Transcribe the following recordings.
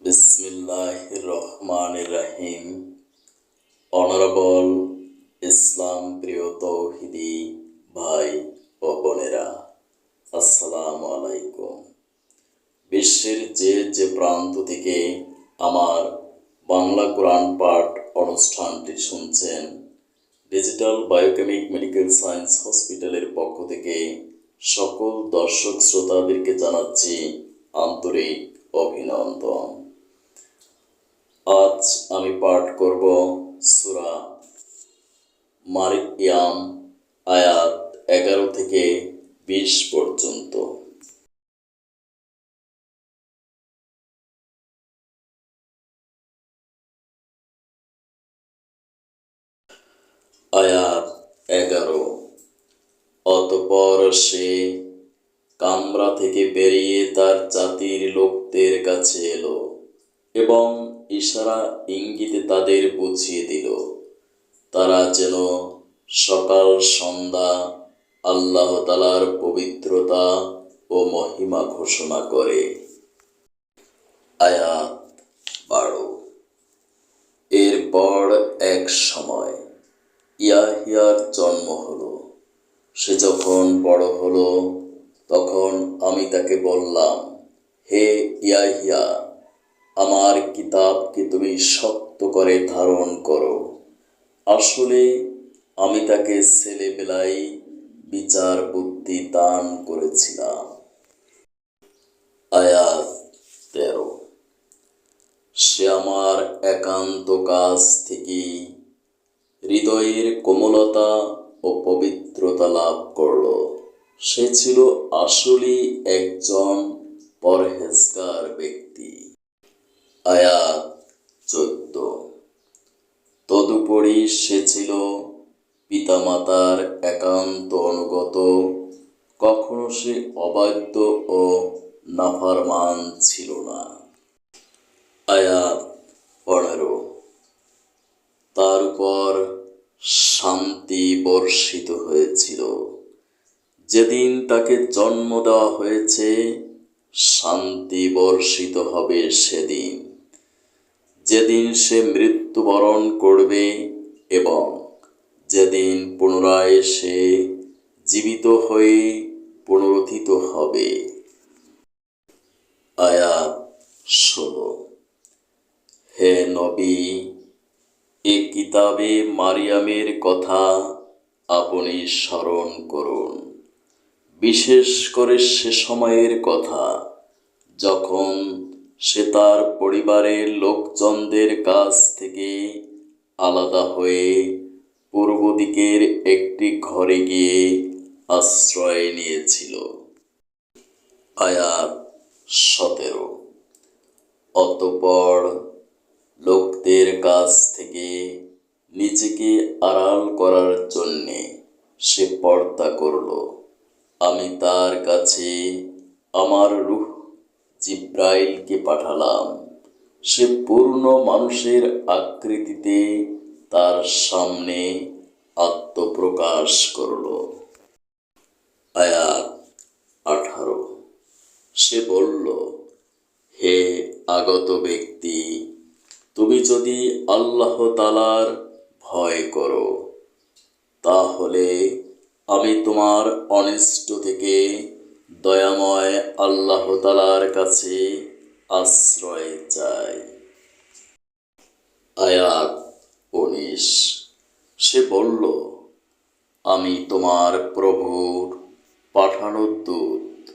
বিসমিল্লাহ রহমান রাহিম অনারেবল ইসলাম প্রিয় তৌহিদি ভাই ও বোনেরা, আসসালামু আলাইকুম। বিশ্বের যে যে প্রান্ত থেকে আমার বাংলা কোরআন পাঠ অনুষ্ঠানটি শুনছেন, ডিজিটাল বায়োকেমিক মেডিকেল সায়েন্স হসপিটালের পক্ষ থেকে সকল দর্শক শ্রোতাদেরকে জানাচ্ছি আন্তরিক অভিনন্দন। পাঠ করব সুরা মারিয়াম, আয়াত এগারো থেকে বিশ পর্যন্ত। আয়াত এগারো। অতপর সে কামরা থেকে বেরিয়ে তার জাতির লোকদের কাছে এলো। এবং ইশারা ইঙ্গিতে তাদের বুঝিয়ে দিল, তারা যেন সকাল, সন্ধ্যা আল্লাহ তালার পবিত্রতা ও মহিমা ঘোষণা করে। আয়াত বারো। এরপর এক সময় ইয়াহিয়ার জন্ম হলো। সে যখন বড় হলো, তখন আমি তাকে বললাম, হে ইয়াহিয়া আমার কিতাবকে তুমি শক্ত করে ধারণ করো। আসলে আমি তাকে ছেলেবেলায় বিচার বুদ্ধি দান করেছিলাম। আয়াত তেরো। সে আমার একান্ত কাজ থেকেই হৃদয়ের কোমলতা ও পবিত্রতা লাভ করল। সে ছিল আসলেই একজন পরহেজগার ব্যক্তি। আয়াত চোদ্দ তদুপরি সে ছিল পিতামাতার একান্ত অনুগত। কখনো সে অবাধ্য ও নাফারমান ছিল না। আয়াত পনেরো। তার উপর শান্তি বর্ষিত হয়েছিল। যেদিন তাকে জন্ম দেওয়া হয়েছে, শান্তি বর্ষিত হবে সেদিন। যেদিন সে মৃত্যুবরণ করবে এবং যেদিন পুনরায় সে জীবিত হয়ে পুনরুত্থিত হবে। আয়াত ষোলো। হে নবী, এ কিতাবে মারিয়ামের কথা আপনি স্মরণ করুন। বিশেষ করে সে সময়ের কথা, যখন সে তার পরিবারের লোকজনদের কাছ থেকে আলাদা হয়ে পূর্ব দিকের একটি ঘরে গিয়ে আশ্রয় নিয়েছিল। আয়াত সতেরো। অতপর লোকদের কাছ থেকে নিজেকে আড়াল করার জন্যে সে পর্দা করল। আমি তার কাছে আমার রুহ জিব্রাইলকে পাঠালাম। সে পূর্ণ মানুষের আকৃতিতে তার সামনে আত্মপ্রকাশ করল। আয়াত আঠারো। সে বলল, হে আগত ব্যক্তি, তুমি যদি আল্লাহ তালার ভয় করো, তাহলে আমি তোমার অনিষ্ট থেকে দয়াময় আল্লাহ তালার কাছে আশ্রয় চাই। আয়াত উনিশ। সে বলল, আমি তোমার প্রভুর পাঠানো দূত।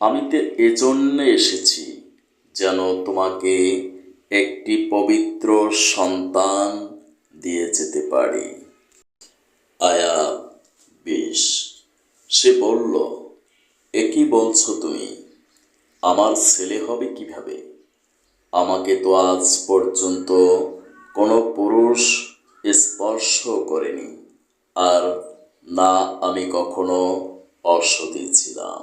আমি তো এজন্য এসেছি যেন তোমাকে একটি পবিত্র সন্তান দিয়ে যেতে পারি। আয়া বিশ। সে বলল বলছো তুমি? আমার ছেলে হবে কীভাবে? আমাকে তো আজ পর্যন্ত কোনো পুরুষ স্পর্শ করেনি, আর না আমি কখনো অসতী ছিলাম।